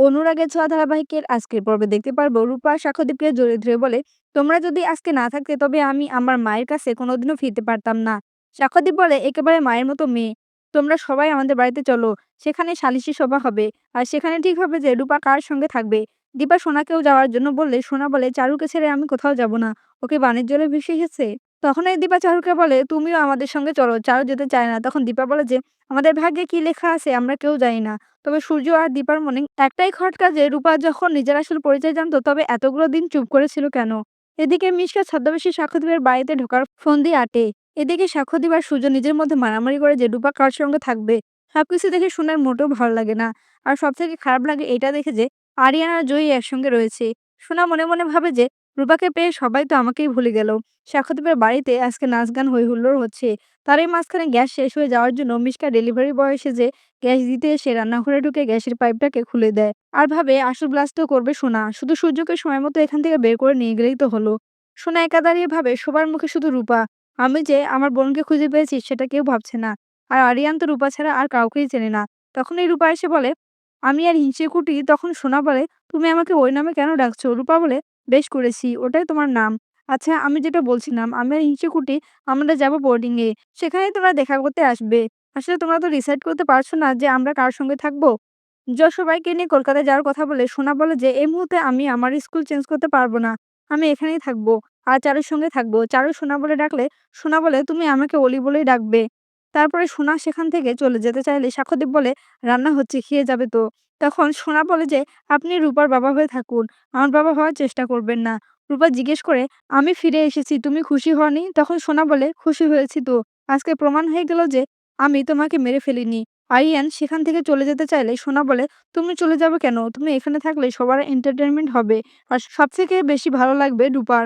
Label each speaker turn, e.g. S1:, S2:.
S1: অনুরাগের ছোঁয়া ধারাবাহিকের আজকের পর্বে দেখতে পারব। রূপা সাক্ষ্যদীপকে জড়িয়ে ধরে বলে, তোমরা যদি আজকে না থাকতে, তবে আমি আমার মায়ের কাছে কোনোদিনও ফিরতে পারতাম না। সাক্ষ্যদীপ বলে, একেবারে মায়ের মতো মেয়ে। তোমরা সবাই আমাদের বাড়িতে চলো। সেখানে সালিশি সভা হবে। আর সেখানে ঠিক হবে যে রূপা কার সঙ্গে থাকবে? দীপা সোনাকেও যাওয়ার জন্য বললে, সোনা বলে, চারুকে ছেড়ে আমি কোথাও যাব না। ওকে বাণিজ্যলে ভেসে এসেছে তখন এই দীপা চারুকে বলে, তুমিও আমাদের সঙ্গে চলো, চারু যেতে চায় না। তখন দীপা বলে যে, আমাদের ভাগ্যে কি লেখা আছে আমরা কেউ জানি না। তবে সূর্য আর দীপার মনে একটাই খটকা যে, রূপা যখন নিজের আসল পরিচয় জানতো, তবে এতগুলো দিন চুপ করেছিল কেন? এদিকে মিশকা ছদ্মবেশী সাক্ষ্যদীপের বাড়িতে ঢোকার ফোন দিয়ে আটে। এদিকে সাক্ষ্যদীপ আর সূর্য নিজের মধ্যে মারামারি করে যে, রূপা কার সঙ্গে থাকবে? সবকিছু দেখে শোনার মোটেও ভালো লাগে না। আর সব থেকে খারাপ লাগে এটা দেখে যে, আরিয়ান আর জয়ী একসঙ্গে রয়েছে। সোনা মনে মনে ভাবে যে রূপাকে পেয়ে সবাই তো আমাকেই ভুলে গেল। সাক্ষ্যদীপের বাড়িতে আজকে নাচ গান হই হুল্লোড় হচ্ছে। তারই মাঝখানে গ্যাস শেষ হয়ে যাওয়ার জন্য মিশকা ডেলিভারি বয় এসে যে গ্যাস দিতে এসে রান্নাঘরে ঢুকে গ্যাসের পাইপটাকে খুলে দেয়। আর ভাবে, আসল ব্লাস্টও করবে সোনা। শুধু সূর্যকে সময় মতো এখান থেকে বের করে নিয়ে গেলেই তো হলো। সোনা একা দাঁড়িয়ে ভাবে সবার মুখে শুধু রূপা। আমি যে আমার বোনকে খুঁজে পেয়েছি, সেটা কেউ ভাবছে না। আর আরিয়ান তো রূপা ছাড়া আর কাউকেই চেনে না। তখন এই রূপা এসে বলে, আমি আর হিংসে কুটি। তখন সোনা বলে, তুমি আমাকে ওই নামে কেন ডাকছো? রূপা বলে বেশ করেছি, ওটাই তোমার নাম। আচ্ছা আমি যেটা বলছিলাম আমি আর কুটি আমরা যাব বোর্ডিং এ, সেখানে তোমরা দেখা করতে আসবে। আসলে তোমরা তো ডিসাইড করতে পারছ না যে আমরা কার সঙ্গে থাকব? যশ সবাইকে নিয়ে কলকাতায় যাওয়ার কথা বলে সোনা বলে যে, এই মুহূর্তে আমি আমার স্কুল চেঞ্জ করতে পারব না, আমি এখানেই থাকব, আর চারুর সঙ্গে থাকব। চারু সোনা বলে ডাকলে সোনা বলে, তুমি আমাকে অলি বলেই ডাকবে। তারপরে সোনা সেখান থেকে চলে যেতে চাইলে সাক্ষ্যদীপ বলে, রান্না হচ্ছে, খেয়ে যাবে তো? তখন সোনা বলে যে, আপনি রূপার বাবা হয়ে থাকুন, আমার বাবা হওয়ার চেষ্টা করবেন না। রূপা জিজ্ঞেস করে, আমি ফিরে এসেছি, তুমি খুশি হওনি? তখন সোনা বলে, খুশি হয়েছি তো। আজকে প্রমাণ হয়ে গেল যে, আমি তোমাকে মেরে ফেলিনি। আরিয়ান সেখান থেকে চলে যেতে চাইলে সোনা বলে, তুমি চলে যাবে কেন? তুমি এখানে থাকলে সবার এন্টারটেনমেন্ট হবে। আর সব থেকে বেশি ভালো লাগবে রূপার।